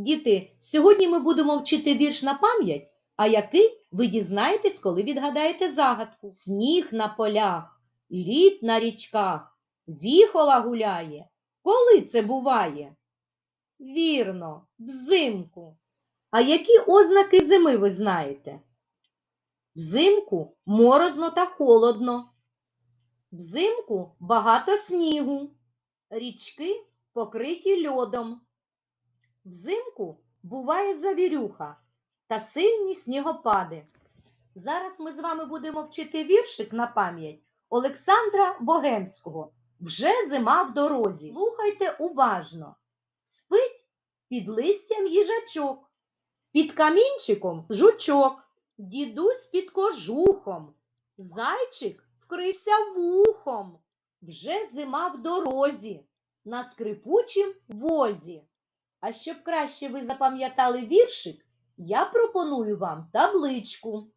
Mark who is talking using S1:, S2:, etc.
S1: Діти, сьогодні ми будемо вчити вірш на пам'ять, а який ви дізнаєтесь, коли відгадаєте загадку. Сніг на полях, лід на річках, віхола гуляє. Коли це буває? Вірно, взимку. А які ознаки зими ви знаєте? Взимку морозно та холодно. Взимку багато снігу, річки покриті льодом. Взимку буває завірюха та сильні снігопади. Зараз ми з вами будемо вчити віршик на пам'ять Олександра Богемського. Вже зима в дорозі. Слухайте уважно. Спить під листям їжачок, під камінчиком жучок, дідусь під кожухом, зайчик вкрився вухом. Вже зима в дорозі, на скрипучім возі. А щоб краще ви запам'ятали віршик, я пропоную вам табличку.